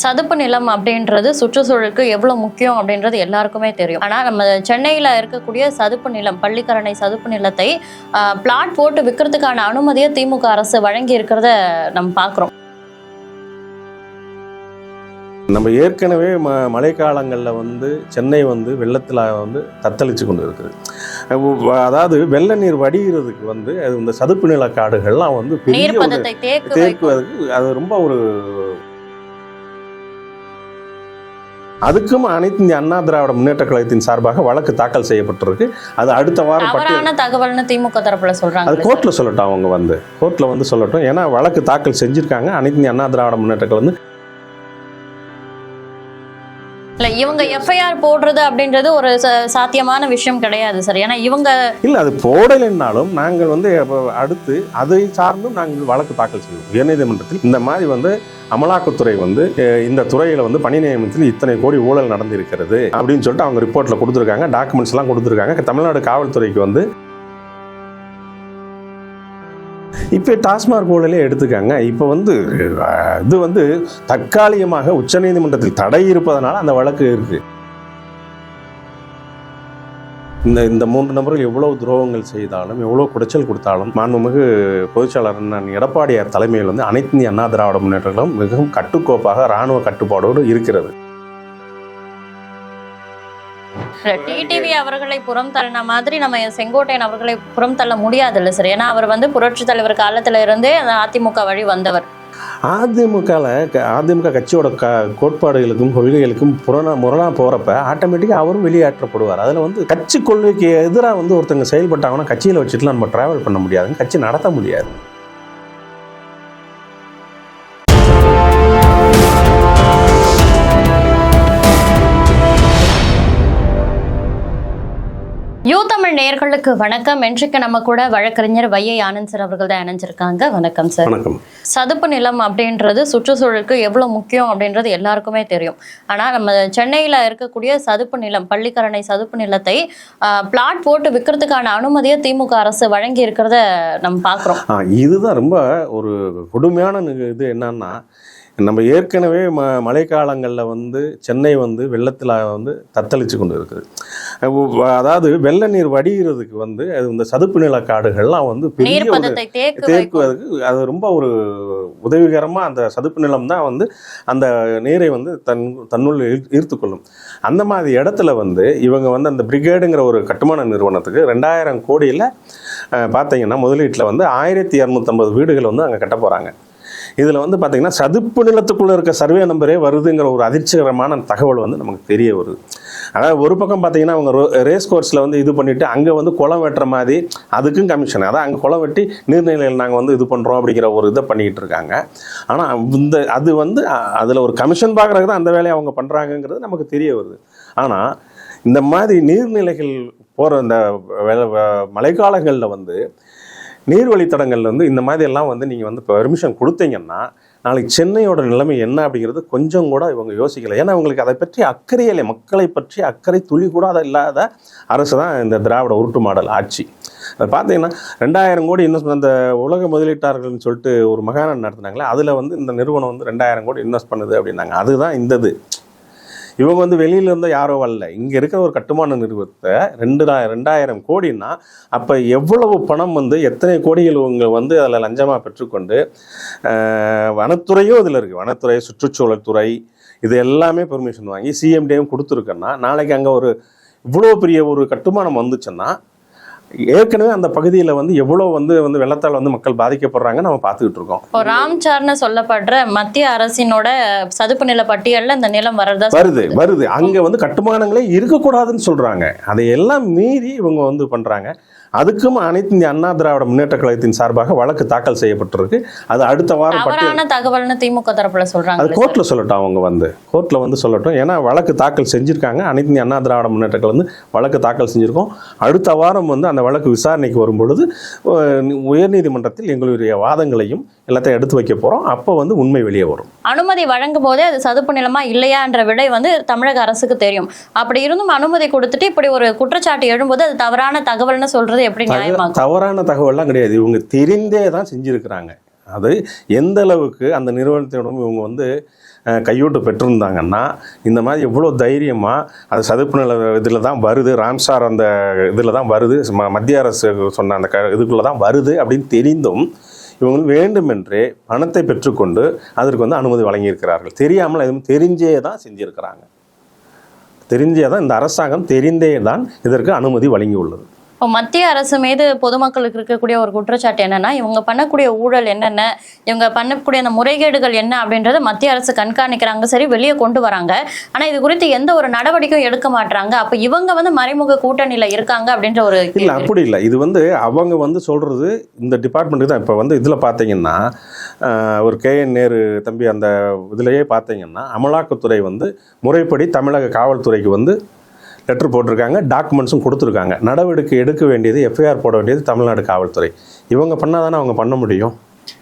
சதுப்பு நிலம் அப்படின்றது சுற்றுச்சூழலுக்கு எவ்வளவு முக்கியம் அப்படின்றது எல்லாருக்குமே தெரியும். ஆனா நம்ம சென்னையில இருக்கக்கூடிய சதுப்பு நிலம் பள்ளிக்கரணை சதுப்பு நிலத்தை பிளாட் போட்டு விற்கிறதுக்கான அனுமதியை திமுக அரசு வழங்கி இருக்கிறத நம்ம பார்க்கிறோம் நம்ம ஏற்கனவே ம மழைக்காலங்களில் வந்து சென்னை வந்து வெள்ளத்தில் வந்து தத்தளிச்சு கொண்டு இருக்குது அதாவது வெள்ள நீர் வடிகிறதுக்கு வந்து அது இந்த சதுப்பு நில காடுகள்லாம் வந்து பெரிய. தேக்குவதற்கு அது ரொம்ப ஒரு அதுக்கும் அனைத்து இந்திய அண்ணா திராவிட முன்னேற்ற கழகத்தின் சார்பாக வழக்கு தாக்கல் செய்யப்பட்டிருக்கு. அது அடுத்த வாரம் தவறான தகவல்னு திமுக தரப்புல அது சொல்றாங்க கோர்ட்ல சொல்லட்டும் அவங்க வந்து. கோர்ட்ல வந்து சொல்லட்டும். ஏன்னா வழக்கு தாக்கல் செஞ்சிருக்காங்க. அனைத்து இந்திய அண்ணா திராவிட முன்னேற்ற கழகம் வந்து இல்ல இவங்க எஃப்ஐஆர் போடுறது அப்படின்றது ஒரு சாத்தியமான விஷயம் கிடையாது சார் ஏன்னா இவங்க இல்லை அது போடலைன்னாலும் நாங்கள் வந்து அடுத்து அதை சார்ந்தும் நாங்கள் வழக்கு தாக்கல் செய்வோம். உயர்நீதிமன்றத்தில் இந்த மாதிரி வந்து அமலாக்கத்துறை வந்து இந்த துறையில் வந்து பணி நியமனத்தில் இத்தனை கோடி ஊழல் நடந்திருக்கிறது அப்படின்னு சொல்லிட்டு அவங்க ரிப்போர்ட்டில் கொடுத்துருக்காங்க டாக்குமெண்ட்ஸ் எல்லாம் கொடுத்துருக்காங்க. தமிழ்நாடு காவல்துறைக்கு வந்து இப்போ டாஸ்மாக் ஊழலே எடுத்துக்காங்க. இப்போ வந்து இது வந்து தற்காலிகமாக உச்சநீதிமன்றத்தில் தடை இருப்பதனால் அந்த வழக்கு இருக்குது இந்த இந்த மூன்று நபர்கள் எவ்வளவு துரோகங்கள் செய்தாலும் எவ்வளோ குடைச்சல் கொடுத்தாலும் மாண்புமிகு பொதுச்செயலாளர் அண்ணன் எடப்பாடியார் தலைமையில் வந்து அனைத்து இந்திய அண்ணா திராவிட முன்னேற்றங்களும் மிகவும் கட்டுக்கோப்பாக இராணுவ கட்டுப்பாடோடு இருக்கிறது. டிடிவி அவர்களை புறம் தள்ளின மாதிரி நம்ம செங்கோட்டையன் அவர்களை புறம் தள்ள முடியாது இல்லை சார். ஏன்னா அவர் வந்து புரட்சி தலைவர் காலத்துல இருந்தே அதிமுக வழி வந்தவர். அதிமுகவில் அதிமுக கட்சியோட க கோட்பாடுகளுக்கும் கொள்கைகளுக்கும் புறணா முரணா போகிறப்ப ஆட்டோமேட்டிக்காக அவரும் வெளியேற்றப்படுவார். அதில் வந்து கட்சி கொள்கைக்கு எதிராக வந்து ஒருத்தங்க செயல்பட்டாங்கன்னா கட்சியில் வச்சுட்டுலாம் நம்ம ட்ராவல் பண்ண முடியாதுங்க. கட்சி நடத்த முடியாது. நேயர்களுக்கு வணக்கம். இன்றைக்கு நம்ம கூட வழக்கறிஞர் வையை ஆனந்த் சார் அவர்கள் தான் இணைஞ்சிருக்காங்க. வணக்கம் சார். வணக்கம். சதுப்பு நிலம் அப்படின்றது சுற்றுச்சூழலுக்கு எவ்வளவு முக்கியம் அப்படின்றது எல்லாருக்குமே தெரியும். ஆனா நம்ம சென்னையில இருக்கக்கூடிய சதுப்பு நிலம் பள்ளிக்கரணை சதுப்பு நிலத்தை பிளாட் போட்டு விற்கிறதுக்கான அனுமதியை திமுக அரசு வழங்கி இருக்கிறத நம்ம பார்க்கிறோம் ஆ இதுதான் ரொம்ப ஒரு கொடுமையான இது என்னன்னா நம்ம ஏற்கனவே ம மழைக்காலங்களில் வந்து சென்னை வந்து வெள்ளத்தில் வந்து தத்தளிச்சு கொண்டு இருக்குது அதாவது வெள்ள நீர் வடிகிறதுக்கு வந்து அது இந்த சதுப்பு நில காடுகள்லாம் வந்து பெரிய. தேக்குவதற்கு அது ரொம்ப ஒரு உதவிகரமாக அந்த சதுப்பு நிலம் தான் வந்து அந்த நீரை வந்து தன் தன்னுள் ஈர்- ஈர்த்துக்கொள்ளும். அந்த மாதிரி இடத்துல வந்து இவங்க வந்து அந்த பிரிகேடுங்கிற ஒரு கட்டுமான நிறுவனத்துக்கு ரெண்டாயிரம் கோடியில் பார்த்தீங்கன்னா முதலீட்டில் வந்து ஆயிரத்தி இரநூத்தம்பது வீடுகள் வந்து அங்கே கட்ட போகிறாங்க இதில் வந்து பார்த்திங்கன்னா சதுப்பு நிலத்துக்குள்ளே இருக்க சர்வே நம்பரே வருதுங்கிற ஒரு அதிர்ச்சிகரமான தகவல் வந்து நமக்கு தெரிய வருது. அதாவது ஒரு பக்கம் பார்த்தீங்கன்னா அவங்க ரேஸ் கோர்ஸில் வந்து இது பண்ணிவிட்டு அங்கே வந்து குளம் வெட்டுற மாதிரி அதுக்கும் கமிஷன் அதான் அங்கே குளம் வெட்டி நீர்நிலையில் நாங்கள் வந்து இது பண்ணுறோம் அப்படிங்கிற ஒரு இதை பண்ணிக்கிட்டு இருக்காங்க. ஆனால் இந்த அது வந்து அதில் ஒரு கமிஷன் பார்க்குறதுக்கு தான் அந்த வேலையை அவங்க பண்ணுறாங்கங்கிறது நமக்கு தெரிய வருது. ஆனால் இந்த மாதிரி நீர்நிலைகள் போகிற இந்த மழைக்காலங்களில் வந்து நீர்வழித்தடங்கள்ல வந்து இந்த மாதிரி எல்லாம் வந்து நீங்கள் வந்து பெர்மிஷன் கொடுத்தீங்கன்னா நாளைக்கு சென்னையோட நிலைமை என்ன அப்படிங்கிறது கொஞ்சம் கூட இவங்க யோசிக்கல. ஏன்னா அவங்களுக்கு அதை பற்றி அக்கறையே இல்லை. மக்களை பற்றி அக்கறை துளி கூட அதை இல்லாத அரசு தான் இந்த திராவிட உருட்டு மாடல் ஆட்சி. அதை பார்த்தீங்கன்னா ரெண்டாயிரம் கோடி இன்வெஸ்ட் அந்த உலக முதலீட்டாளர்கள்னு சொல்லிட்டு ஒரு மகாநாடு நடத்துனாங்களே அதில் வந்து இந்த நிறுவனம் வந்து ரெண்டாயிரம் கோடி இன்வெஸ்ட் பண்ணுது அப்படின்னாங்க. அதுதான் இந்த இது. இவங்க வந்து வெளியில இருந்து யாரோ வரல. இங்க இருக்கிற ஒரு கட்டுமான நிறுவனத்தை ரெண்டு ரெண்டாயிரம் கோடின்னா அப்ப எவ்வளவு பணம் வந்து எத்தனை கோடிகள் இவங்க வந்து அதில் லஞ்சமா பெற்றுக்கொண்டு வனத்துறையும் இதில் இருக்கு. வனத்துறை சுற்றுச்சூழல் துறை இது எல்லாமே பெர்மிஷன் வாங்கி சிஎம்டியும் கொடுத்துருக்கேன்னா நாளைக்கு அங்கே ஒரு இவ்வளோ பெரிய ஒரு கட்டுமானம் வந்துச்சுன்னா ஏற்கனவே அந்த பகுதியில் வந்து எவ்வளோ வந்து வந்து வெள்ளத்தால் வந்து மக்கள் பாதிக்கப்படுறாங்க நம்ம பார்த்துக்கிட்டு இருக்கோம். இப்போ ராம்சார்னு சொல்லப்படுற மத்திய அரசினோட சதுப்பு நில பட்டியல்ல இந்த நிலம் வரதா வருது வருது. அங்க வந்து கட்டுமானங்களே இருக்கக்கூடாதுன்னு சொல்றாங்க. அதை எல்லாம் மீறி இவங்க வந்து பண்றாங்க. அதுக்கும் அனைத்து இந்திய அண்ணா திராவிட முன்னேற்ற கழகத்தின் சார்பாக வழக்கு தாக்கல் செய்யப்பட்டிருக்கு. அது அடுத்த வாரம் பட்டியல் தகவல்னு திமுக தரப்புல அது சொல்றாங்க கோர்ட்ல சொல்லட்டும் அவங்க வந்து. கோர்ட்ல வந்து சொல்லட்டும். ஏன்னா வழக்கு தாக்கல் செஞ்சிருக்காங்க. அனைத்து இந்திய அண்ணா திராவிட முன்னேற்ற கழகம் வந்து வழக்கு தாக்கல் செஞ்சிருக்கோம். அடுத்த வாரம் வந்து அந்த வழக்கு விசாரணைக்கு வரும்பொழுது உயர்நீதிமன்றத்தில் எங்களுடைய வாதங்களையும் எல்லாத்தையும் எடுத்து வைக்க போறோம். அப்போ வந்து உண்மை வெளியே வரும். அனுமதி வழங்கும் போதே அது சதுப்பு நிலமா இல்லையான்ற விடை வந்து தமிழக அரசுக்கு தெரியும். அப்படி இருந்தும் அனுமதி கொடுத்துட்டு இப்படி ஒரு குற்றச்சாட்டு எழும்போது அது தவறான தகவல்னு சொல்றது எப்படி தக- நியாயமாகும்? தவறான தகவல்லாம் கிடையாது. இவங்க தெரிந்தே தான் செஞ்சிருக்கிறாங்க. அது எந்த அளவுக்கு அந்த நிறுவனத்திடம் இவங்க வந்து கையூட்டு பெற்றிருந்தாங்கன்னா இந்த மாதிரி எவ்வளோ தைரியமாக அது சதுப்பு நில இதில் தான் வருது ராம்சார் அந்த இதில் தான் வருது மத்திய அரசு சொன்ன அந்த க இதுக்குள்ளே தான் வருது அப்படின்னு தெரிந்தும் இவங்க வேண்டுமென்றே பணத்தை பெற்றுக்கொண்டு அதற்கு வந்து அனுமதி வழங்கியிருக்கிறார்கள். தெரியாமல் எதுவும் தெரிஞ்சே தான் செஞ்சிருக்கிறாங்க. தெரிஞ்சே தான் இந்த அரசாங்கம் தெரிந்தே தான் இதற்கு அனுமதி வழங்கியுள்ளது. இப்போ மத்திய அரசு மீது பொதுமக்களுக்கு இருக்கக்கூடிய ஒரு குற்றச்சாட்டு என்னன்னா இவங்க பண்ணக்கூடிய ஊழல் என்னென்ன இவங்க பண்ணக்கூடிய அந்த முறைகேடுகள் என்ன அப்படின்றத மத்திய அரசு கண்காணிக்கிறாங்க. சரி வெளியே கொண்டு வராங்க. ஆனா இது குறித்து எந்த ஒரு நடவடிக்கையும் எடுக்க மாட்டாங்க அப்ப இவங்க வந்து மறைமுக கூட்டணியில இருக்காங்க அப்படின்ற ஒரு இல்லை. அப்படி இல்லை. இது வந்து அவங்க வந்து சொல்கிறது இந்த டிபார்ட்மெண்ட்டுக்கு தான். இப்போ வந்து இதில் பார்த்தீங்கன்னா ஒரு கேஎன் நேரு தம்பி அந்த இதுலேயே பார்த்தீங்கன்னா அமலாக்கத்துறை வந்து முறைப்படி தமிழக காவல்துறைக்கு வந்து லெட்டர் போட்டிருக்காங்க டாக்குமெண்ட்ஸும் கொடுத்துருக்காங்க. நடவடிக்கை எடுக்க வேண்டியது எஃப்ஐஆர் போட வேண்டியது தமிழ்நாடு காவல்துறை. இவங்க பண்ணாதானே அவங்க பண்ண முடியும்?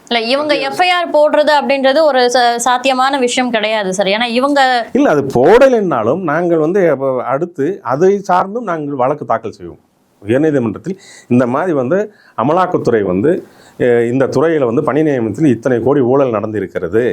இல்ல இவங்க எஃப்ஐஆர் போடுறது அப்படின்றது ஒரு சாத்தியமான விஷயம் கிடையாது சார் ஏன்னா இவங்க இல்லை அது போடலைன்னாலும் நாங்கள் வந்து அடுத்து அதை சார்ந்தும் நாங்கள் வழக்கு தாக்கல் செய்வோம். உயர்நீதிமன்றத்தில் இந்த மாதிரி வந்து அமலாக்கத்துறை வந்து இந்த துறையில் வந்து பணி நியமனத்தில் இத்தனை கோடி ஊழல் நடந்திருக்கிறது.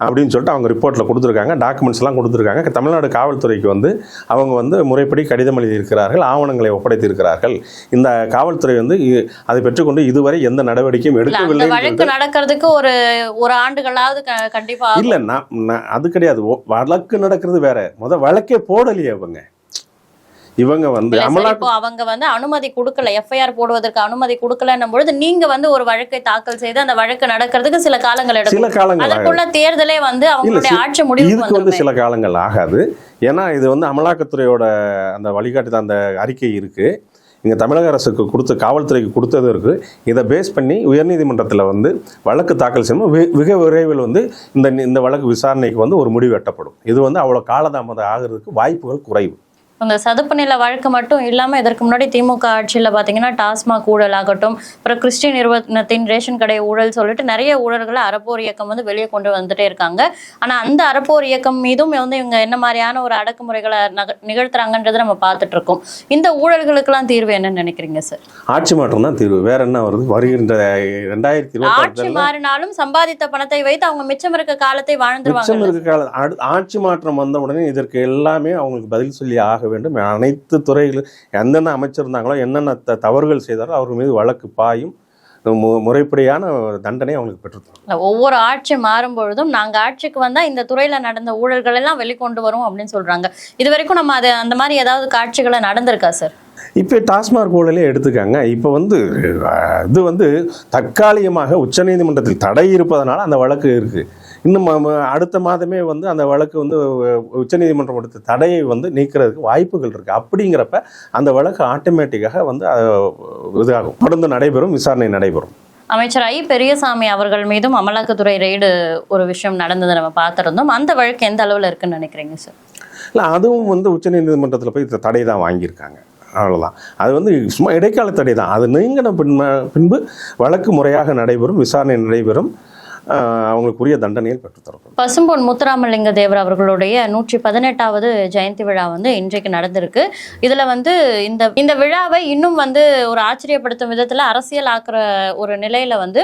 அப்படின்னு சொல்லிட்டு அவங்க ரிப்போர்ட்டில் கொடுத்துருக்காங்க. டாக்குமெண்ட்ஸ் எல்லாம் கொடுத்துருக்காங்க. தமிழ்நாடு காவல்துறைக்கு வந்து அவங்க வந்து முறைப்படி கடிதம் எழுதியிருக்கிறார்கள் ஆவணங்களை ஒப்படைத்திருக்கிறார்கள். இந்த காவல்துறை வந்து அதை பெற்றுக்கொண்டு இதுவரை எந்த நடவடிக்கையும் எடுக்கவில்லை வழக்கு நடக்கிறதுக்கு ஒரு ஒரு ஆண்டுகளாவது க- கண்டிப்பா ஆகும். இல்ல நான் அது கிடையாது. வழக்கு நடக்கிறது வேற. முத வழக்கே போடலையே அவங்க. இவங்க வந்து அமலாக்க அவங்க வந்து அனுமதி கொடுக்கல. எஃப்ஐஆர் போடுவதற்கு அனுமதி கொடுக்கலன்னும் பொழுது நீங்க வந்து ஒரு வழக்கை தாக்கல் செய்து அந்த வழக்கு நடக்கிறதுக்கு சில காலங்கள் சில எடுக்கும் காலங்கள் ஆகாது. அதற்குள்ள தேர்தலே வந்து அவங்களுடைய ஆட்சி முடிவுக்கு இதுக்கு வந்து சில காலங்கள் ஆகாது. ஏன்னா இது வந்து அமலாக்கத்துறையோட அந்த வழிகாட்டு அந்த அறிக்கை இருக்கு. இங்க தமிழக அரசுக்கு கொடுத்த காவல்துறைக்கு கொடுத்தது இருக்கு. இதை பேஸ் பண்ணி உயர்நீதிமன்றத்தில் வந்து வழக்கு தாக்கல் செய்யணும் மிக விரைவில் வந்து இந்த இந்த வழக்கு விசாரணைக்கு வந்து ஒரு முடிவு எட்டப்படும். இது வந்து அவ்வளோ காலதாமதம் ஆகிறதுக்கு வாய்ப்புகள் குறைவு. அந்த சதுப்பு நில வழக்கு மட்டும் இல்லாம இதற்கு முன்னாடி திமுக ஆட்சியில பாத்தீங்கன்னா டாஸ்மாக் ஊழல் ஆகட்டும் அப்புறம் கிறிஸ்டின் நிறுவனத்தின் ரேஷன் கடை ஊழல் சொல்லிட்டு நிறைய ஊழல்களை அறப்போர் இயக்கம் வந்து வெளியே கொண்டு வந்துட்டே இருக்காங்க. ஆனா அந்த அறப்போர் இயக்கம் மீதும் வந்து இவங்க என்ன மாதிரியான ஒரு அடக்குமுறைகளை நக- நிகழ்த்துறாங்கன்றதை நம்ம பார்த்துட்டு இருக்கோம். இந்த ஊழல்களுக்கெல்லாம் தீர்வு என்னன்னு நினைக்கிறீங்க சார் ஆட்சி மாற்றம் தான் தீர்வு. வேற என்ன வருது? வருகின்ற ரெண்டாயிரத்தி ஆட்சி மாறினாலும் சம்பாதித்த பணத்தை வைத்து அவங்க மிச்சம் இருக்க காலத்தை மிச்சம் வாழ்ந்துருவாங்க இருக்க அடு- ஆட்சி மாற்றம் வந்த உடனே இதற்கு எல்லாமே அவங்களுக்கு பதில் சொல்லி ஆக வேண்டும். அனைத்து துறைகள் எந்தெந்த அமைச்சர் இருந்தாங்களோ என்னென்ன த- தவறுகள் செய்தாரோ அவர் மீது வழக்கு பாயும் முறைப்படியான தண்டனை அவங்களுக்கு பெற்றுத்தரும். ஒவ்வொரு ஆட்சி மாறும் பொழுதும் நாங்க ஆட்சிக்கு வந்தா இந்த துறையில நடந்த ஊழல்கள் எல்லாம் வெளிக்கொண்டு வரும் அப்படின்னு சொல்றாங்க. இது வரைக்கும் நம்ம அது அந்த மாதிரி ஏதாவது காட்சிகளை நடந்திருக்கா சார்? இப்போ டாஸ்மாக் ஊழலே எடுத்துக்காங்க. இப்போ வந்து இது வந்து தற்காலிகமாக உச்சநீதிமன்றத்தில் தடை இருப்பதனால அந்த வழக்கு இருக்கு. இன்னும் அடுத்த மாதமே வந்து அந்த வழக்கு வந்து உச்சநீதிமன்றம் கொடுத்த தடையை வந்து நீக்கிறதுக்கு வாய்ப்புகள் இருக்கு. அப்படிங்கிறப்ப அந்த வழக்கு ஆட்டோமேட்டிக்காக வந்து இதாகும். தொடர்ந்து நடைபெறும் விசாரணை நடைபெறும். அமைச்சர் ஐ. பெரியசாமி அவர்கள் மீதும் அமலாக்கத்துறை ரெய்டு ஒரு விஷயம் நடந்ததை நம்ம பார்த்திருந்தோம். அந்த வழக்கு எந்த அளவுல இருக்குன்னு நினைக்கிறீங்க சார்? இல்லை அதுவும் வந்து உச்சநீதிமன்றத்தில் போய் தடை தான் வாங்கியிருக்காங்க. அவ்வளோதான் அது வந்து சும்மா இடைக்கால தடை தான் அது நீங்கின பின் பின்பு வழக்கு முறையாக நடைபெறும் விசாரணை நடைபெறும். அவங்களுக்குரிய தண்டனையில் பெற்றுத்தரப்படும் பசும்பொன் முத்துராமலிங்க தேவர் அவர்களுடைய நூற்றி பதினெட்டாவது ஜெயந்தி விழா வந்து இன்றைக்கு நடந்திருக்கு. இதுல வந்து இந்த இந்த விழாவை இன்னும் வந்து ஒரு ஆச்சரியப்படுத்தும் விதத்துல அரசியல் ஆக்குற ஒரு நிலையில வந்து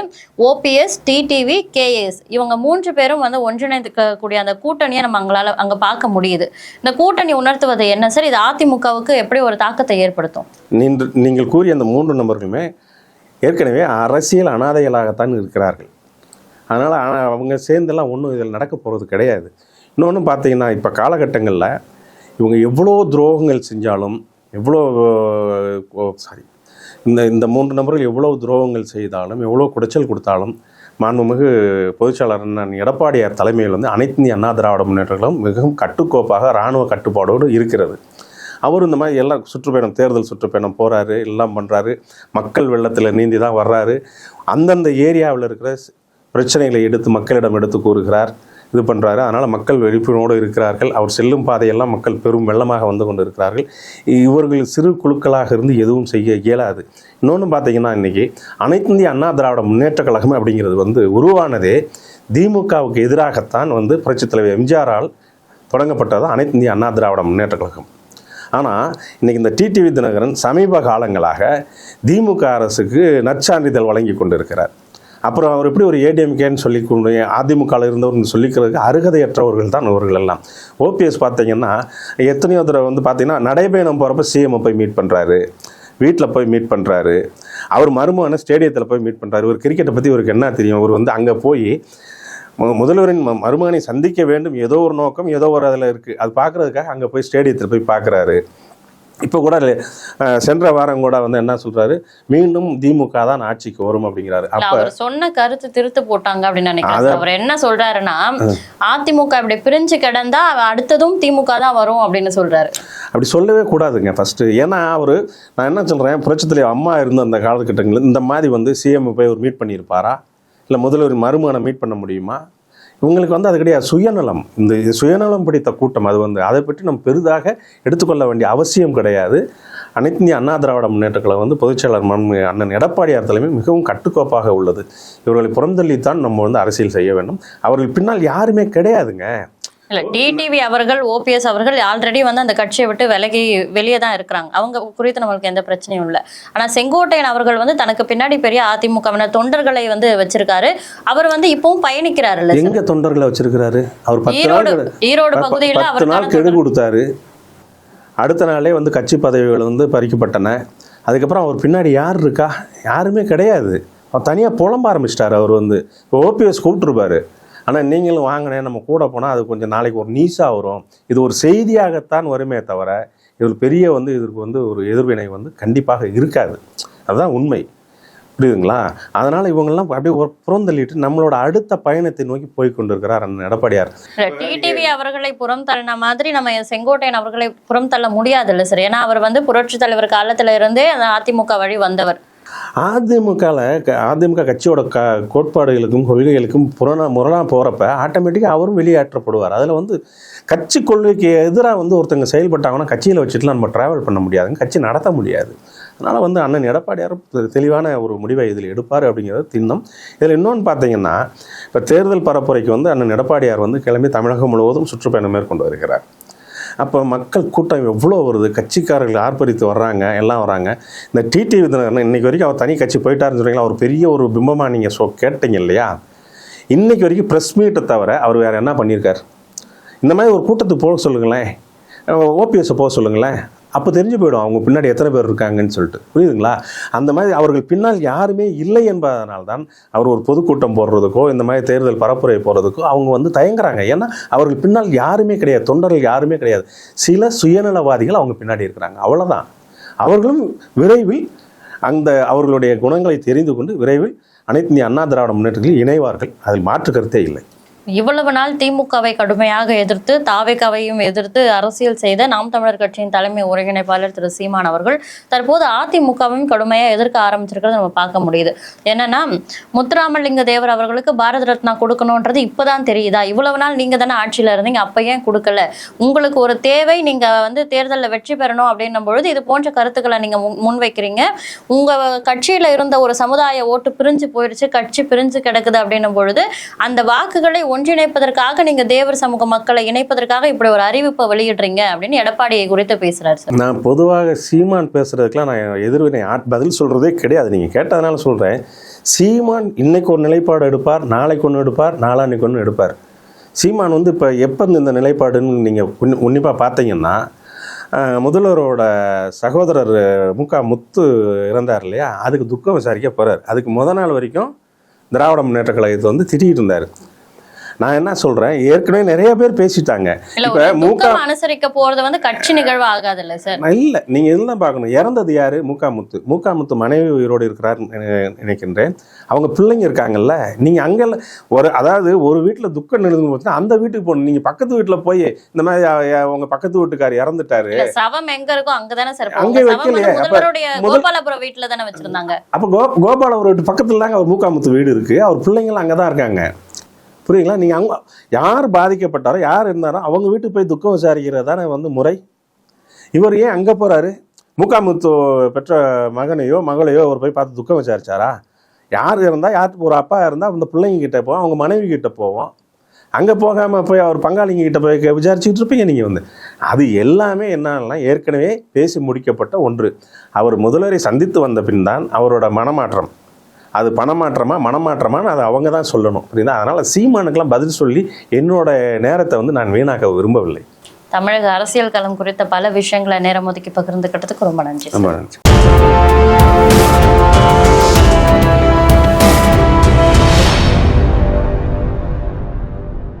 ஓபிஎஸ் டிடிவி கேஎஸ் இவங்க மூன்று பேரும் வந்து ஒன்றிணைக்கக்கூடிய அந்த கூட்டணியை நம்ம அங்களால அங்க பார்க்க முடியுது. இந்த கூட்டணி உணர்த்துவது என்ன சார்? இது அதிமுகவுக்கு எப்படி ஒரு தாக்கத்தை ஏற்படுத்தும்? நீங்கள் கூறிய அந்த மூன்று நபர்களுமே ஏற்கனவே அரசியல் அனாதைகளாகத்தான் இருக்கிறார்கள். அதனால் ஆனால் அவங்க சேர்ந்தெல்லாம் ஒன்றும் இதில் நடக்க போகிறது கிடையாது. இன்னொன்று பார்த்தீங்கன்னா இப்போ காலகட்டங்களில் இவங்க எவ்வளோ துரோகங்கள் செஞ்சாலும் எவ்வளோ சாரி இந்த இந்த மூன்று நபர்கள் எவ்வளோ துரோகங்கள் செய்தாலும் எவ்வளோ குடைச்சல் கொடுத்தாலும் மாண்புமிகு பொதுச்செயலாளர் அண்ணன் எடப்பாடியார் தலைமையில் வந்து அனைத்து இந்திய அண்ணா திராவிட முன்னேற்றங்களும் மிகவும் கட்டுக்கோப்பாக இராணுவ கட்டுப்பாடோடு இருக்கிறது. அவர் இந்த மாதிரி எல்லாம் சுற்றுப்பயணம் தேர்தல் சுற்றுப்பயணம் போகிறாரு எல்லாம் பண்ணுறாரு மக்கள் வெள்ளத்தில் நீந்தி தான் வர்றாரு. அந்தந்த ஏரியாவில் இருக்கிற பிரச்சனைகளை எடுத்து மக்களிடம் எடுத்து கூறுகிறார் இது பண்ணுறாரு அதனால் மக்கள் விழிப்புணர்வோடு இருக்கிறார்கள். அவர் செல்லும் பாதையெல்லாம் மக்கள் பெரும் வெள்ளமாக வந்து கொண்டு இருக்கிறார்கள் இவர்கள் சிறு குழுக்களாக இருந்து எதுவும் செய்ய இயலாது. இன்னொன்று பார்த்தீங்கன்னா இன்றைக்கி அனைத்து இந்திய அண்ணா திராவிட முன்னேற்ற கழகம் அப்படிங்கிறது வந்து உருவானதே திமுகவுக்கு எதிராகத்தான் வந்து புரட்சித் தலைவர் எம்ஜிஆரால் தொடங்கப்பட்டது அனைத்து இந்திய அண்ணா திராவிட முன்னேற்ற கழகம். ஆனால் இன்றைக்கி இந்த டிடிவி தினகரன் சமீப காலங்களாக திமுக அரசுக்கு நற்சான்றிதழ் வழங்கி கொண்டிருக்கிறார். அப்புறம் அவர் எப்படி ஒரு ஏடிஎம்கேன்னு சொல்லி கொண்டு அதிமுகவில் இருந்தவர்னு சொல்லிக்கிறதுக்கு அருகதையற்றவர்கள் தான் இவர்கள் எல்லாம். ஓபிஎஸ் பார்த்தீங்கன்னா எத்தனையோ தடவை வந்து பார்த்தீங்கன்னா நடைபயணம் போகிறப்ப சிஎம் போய் மீட் பண்ணுறாரு வீட்டில் போய் மீட் பண்ணுறாரு அவர் மருமகனை ஸ்டேடியத்தில் போய் மீட் பண்ணுறாரு ஒரு கிரிக்கெட்டை பற்றி இவருக்கு என்ன தெரியும்? அவர் வந்து அங்கே போய் முதல்வரின் ம- மருமகனை சந்திக்க வேண்டும். ஏதோ ஒரு நோக்கம் ஏதோ ஒரு அதில் இருக்குது அது பார்க்குறதுக்காக அங்கே போய் ஸ்டேடியத்தில் போய் பார்க்குறாரு. இப்போ கூட சென்ற வாரம் கூட வந்து என்ன சொல்றாரு? மீண்டும் திமுக தான் ஆட்சிக்கு வரும் அப்படிங்கிறாரு. அப்ப அவர் சொன்ன கருத்து திருத்து போட்டாங்க அப்படின்னு நினைக்கிறேன். அவர் என்ன சொல்றாருன்னா அதிமுக இப்படி பிரிஞ்சு கிடந்தா அடுத்ததும் திமுக தான் வரும் அப்படின்னு சொல்றாரு. அப்படி சொல்லவே கூடாதுங்க ஃபர்ஸ்ட் ஏன்னா அவர் நான் என்ன சொல்றேன்? புரட்சத்தில் அம்மா இருந்த அந்த காலகட்டங்களில் இந்த மாதிரி வந்து சிஎம் போய் ஒரு மீட் பண்ணியிருப்பாரா? இல்லை முதல்வர் மருமகனை மீட் பண்ண முடியுமா? இவங்களுக்கு வந்து அது கிடையாது. சுயநலம். இந்த இது சுயநலம் பிடித்த கூட்டம் அது வந்து அதை பற்றி நம்ம பெரிதாக எடுத்துக்கொள்ள வேண்டிய அவசியம் கிடையாது. அனைத்து இந்திய அண்ணா திராவிட முன்னேற்றங்களை வந்து பொதுச்செயலர் மன்மு அண்ணன் எடப்பாடியார் தலைமை மிகவும் கட்டுக்கோப்பாக உள்ளது. இவர்களை புறந்தள்ளித்தான் நம்ம வந்து அரசியல் செய்ய வேண்டும். அவர்கள் பின்னால் யாருமே கிடையாதுங்க. இல்ல டிடிவி அவர்கள் ஓபிஎஸ் அவர்கள் ஆல்ரெடி வந்து அந்த கட்சியை விட்டு விலகி வெளியே தான் இருக்கிறாங்க. அவங்க குறித்து நம்மளுக்கு எந்த பிரச்சனையும் இல்லை. ஆனா செங்கோட்டையன் அவர்கள் வந்து தனக்கு பின்னாடி பெரிய அதிமுகவினர் தொண்டர்களை வந்து வச்சிருக்காரு. அவர் வந்து இப்பவும் பயணிக்கிறாருல்ல சார். எங்க தொண்டர்களை வச்சிருக்கிறாரு? அவர் ஈரோடு ஈரோடு பகுதியில் அவர் நாள் கெடு கொடுத்தாரு. அடுத்த நாளே வந்து கட்சி பதவிகள் வந்து பறிக்கப்பட்டன. அதுக்கப்புறம் அவர் பின்னாடி யார் இருக்கா? யாருமே கிடையாது. அவர் தனியாக புலம்ப ஆரம்பிச்சிட்டாரு அவர் வந்து. இப்போ ஓபிஎஸ் கூப்பிட்டுருப்பாரு. ஆனால் நீங்களும் வாங்கினேன். நம்ம கூட போனால் அது கொஞ்சம் நாளைக்கு ஒரு நீஸாக வரும். இது ஒரு செய்தியாகத்தான் வருமே தவிர இது ஒரு பெரிய வந்து இதற்கு வந்து ஒரு எதிர்வினை வந்து கண்டிப்பாக இருக்காது. அதுதான் உண்மை. புரியுதுங்களா? அதனால இவங்கெல்லாம் அப்படியே ஒரு புறந்தள்ளிட்டு நம்மளோட அடுத்த பயணத்தை நோக்கி போய் கொண்டிருக்கிறார் அண்ணன் எடப்பாடியார் டிடிவி அவர்களை புறம் தள்ளின மாதிரி நம்ம செங்கோட்டையன் அவர்களை புறம் தள்ள முடியாது இல்லை சார். ஏன்னா அவர் வந்து புரட்சி தலைவர் காலத்துல இருந்தே அந்த அதிமுக வழி வந்தவர். அதிமுகவில் அதிமுக கட்சியோட க கோட்பாடுகளுக்கும் கொள்கைகளுக்கும் புறணா முரணாக போகிறப்ப ஆட்டோமேட்டிக்காக அவரும் வெளியேற்றப்படுவார். அதில் வந்து கட்சி கொள்கைக்கு எதிராக வந்து ஒருத்தங்க செயல்பட்டாங்கன்னா கட்சியில் வச்சுட்டுலாம் நம்ம ட்ராவல் பண்ண முடியாதுங்க கட்சி நடத்த முடியாது. அதனால் வந்து அண்ணன் எடப்பாடியார் தெளிவான ஒரு முடிவை இதில் எடுப்பார் அப்படிங்கிறது திண்ணம். இதில் இன்னொன்று பார்த்தீங்கன்னா இப்போ தேர்தல் பரப்புரைக்கு வந்து அண்ணன் எடப்பாடியார் வந்து கிளம்பி தமிழகம் முழுவதும் சுற்றுப்பயணம் மேற்கொண்டு வருகிறார். அப்போ மக்கள் கூட்டம் எவ்வளோ வருது? கட்சிக்காரர்கள் ஆர்ப்பரித்து வர்றாங்க எல்லாம் வராங்க இந்த டிடிவி தினகரன் இன்றைக்கி வரைக்கும் அவர் தனி கட்சி போயிட்டாருன்னு சொன்னீங்களா? அவர் பெரிய ஒரு பிம்பமாக நீங்கள் சொ கேட்டீங்க இல்லையா? இன்றைக்கி வரைக்கும் ப்ரெஸ் மீட்டை தவிர அவர் வேறு என்ன பண்ணியிருக்கார் இந்த மாதிரி ஒரு கூட்டத்துக்கு போக சொல்லுங்களேன். ஓபிஎஸ்ஸை போக சொல்லுங்களேன். அப்போ தெரிஞ்சு போயிடும். அவங்க பின்னாடி எத்தனை பேர் இருக்காங்கன்னு சொல்லிட்டு. புரியுதுங்களா? அந்த மாதிரி அவர்கள் பின்னால் யாருமே இல்லை என்பதனால தான் அவர் ஒரு பொதுக்கூட்டம் போடுறதுக்கோ இந்த மாதிரி தேர்தல் பரப்புரை போகிறதுக்கோ அவங்க வந்து தயங்குறாங்க. ஏன்னா அவர்கள் பின்னால் யாருமே கிடையாது. தொண்டர்கள் யாருமே கிடையாது. சில சுயநலவாதிகள் அவங்க பின்னாடி இருக்கிறாங்க. அவ்வளோதான் அவர்களும் விரைவில் அந்த அவர்களுடைய குணங்களை தெரிந்து கொண்டு விரைவில் அனைத்து இந்திய அண்ணா திராவிட முன்னேற்றத்தில் இணைவார்கள். அதில் மாற்று கருத்தே இல்லை. இவ்வளவு நாள் திமுகவை கடுமையாக எதிர்த்து தாவேகாவையும் எதிர்த்து அரசியல் செய்த நாம் தமிழர் கட்சியின் தலைமை ஒருங்கிணைப்பாளர் திரு சீமான் அவர்கள் தற்போது அதிமுகவும் கடுமையாக எதிர்க்க ஆரம்பிச்சிருக்கிறது நம்ம பார்க்க முடியுது. என்னன்னா முத்துராமலிங்க தேவர் அவர்களுக்கு பாரத ரத்னா கொடுக்கணுன்றது இப்போதான் தெரியுதா? இவ்வளவு நாள் நீங்க தானே ஆட்சியில இருந்தீங்க அப்ப ஏன் கொடுக்கல? உங்களுக்கு ஒரு தேவை நீங்க வந்து தேர்தலில் வெற்றி பெறணும் அப்படின்னும் பொழுது இது போன்ற கருத்துக்களை நீங்க முன்- முன்வைக்கிறீங்க உங்க கட்சியில இருந்த ஒரு சமுதாய ஓட்டு பிரிஞ்சு போயிருச்சு கட்சி பிரிஞ்சு கிடக்குது அப்படின்னும் பொழுது அந்த வாக்குகளை ஒன்றிணைப்பதற்காக நீங்க தேவர் சமூக மக்களை இணைப்பதற்காக இப்படி ஒரு அறிவிப்பை வெளியிடுறீங்க அப்படின்னு எடப்பாடியை குறித்து பேசுறாரு சார். நான் பொதுவாக சீமான் பேசுறதுக்கெல்லாம் நான் எதிர்வினை ஆட் பதில் சொல்றதே கிடையாது. நீங்க கேட்டதுனால சொல்றேன். சீமான் இன்னைக்கு ஒரு நிலைப்பாடு எடுப்பார் நாளைக்கு ஒன்று எடுப்பார் நாளான்னைக்கு ஒன்று எடுப்பார். சீமான் வந்து இப்போ எப்போ இந்த நிலைப்பாடுன்னு நீங்கள் உன்னிப்பாக பார்த்தீங்கன்னா முதல்வரோட சகோதரர் முக்கா முத்து இறந்தார் இல்லையா? அதுக்கு துக்கம் விசாரிக்க போகிறார் அதுக்கு முத நாள் வரைக்கும் திராவிட முன்னேற்ற கழகத்தை வந்து திட்டிகிட்டு இருந்தார். நான் என்ன சொல்கிறேன் ஏற்கனவே நிறைய பேர் பேசிட்டாங்க. இல்ல இப்போ ஒரு மு க துக்கம் அனுசரிக்க போறது வந்து கட்சி நிகழ்வு ஆகாதுல்ல சார் இல்லை நீங்கள் இதெல்லாம் பார்க்கணும்? இறந்தது யாரு? முத்து முத்து மனைவி உயிரோடு இருக்கிறார் நினைக்கின்றேன். அவங்க பிள்ளைங்க இருக்காங்கல்ல நீங்கள் அங்கே ஒரு அதாவது ஒரு வீட்டில் துக்கம் நிகழ்ந்து போச்சுன்னா அந்த வீட்டுக்கு போகணும். நீங்கள் பக்கத்து வீட்டில் போய் இந்த மாதிரி உங்க பக்கத்து வீட்டுக்கார் இறந்துட்டாரு. இல்ல சவம் எங்க இருக்கோ அங்கதானே சார் அங்கே வைக்கலையே. கோபாலபுரம் வீட்டுல தானே வச்சிருந்தாங்க. அப்போ கோ கோபால ஒரு வீட்டு பக்கத்தில் தாங்க அவர் முத்து வீடு இருக்குது அவர் பிள்ளைங்களும் அங்கே தான் இருக்காங்க. புரியுங்களா நீங்கள் அவங்க யார் பாதிக்கப்பட்டாரோ யார் இருந்தாரோ அவங்க வீட்டுக்கு போய் துக்கம் விசாரிக்கிறது தானே வந்து முறை. இவர் ஏன் அங்கே போகிறாரு முக்காமுத்து பெற்ற மகனையோ மகளையோ அவர் போய் பார்த்து துக்கம் விசாரிச்சாரா? யார் இருந்தால் யார் ஒரு அப்பா இருந்தால் அந்த பிள்ளைங்க கிட்ட போவோம் அவங்க மனைவி கிட்ட போவோம். அங்கே போகாமல் போய் அவர் பங்காளிங்க கிட்ட போய் கே- விசாரிச்சுட்டு இருப்பீங்க நீங்கள் வந்து. அது எல்லாமே என்னன்னா ஏற்கனவே பேசி முடிக்கப்பட்ட ஒன்று. அவர் முதல்வரை சந்தித்து வந்த பின் தான் அவரோட மனமாற்றம். அது பணமாற்றமா மனமாற்றமான்னு அதை அவங்க தான் சொல்லணும் புரியுதா? அதனால் சீமானுக்கெல்லாம் பதில் சொல்லி என்னோட நேரத்தை வந்து நான் வீணாக்க விரும்பவில்லை. தமிழக அரசியல் களம் குறித்த பல விஷயங்களை நேரம் ஒதுக்கி பகிர்ந்துக்கிட்டதுக்கு ரொம்ப நன்றி ரொம்ப நன்றி.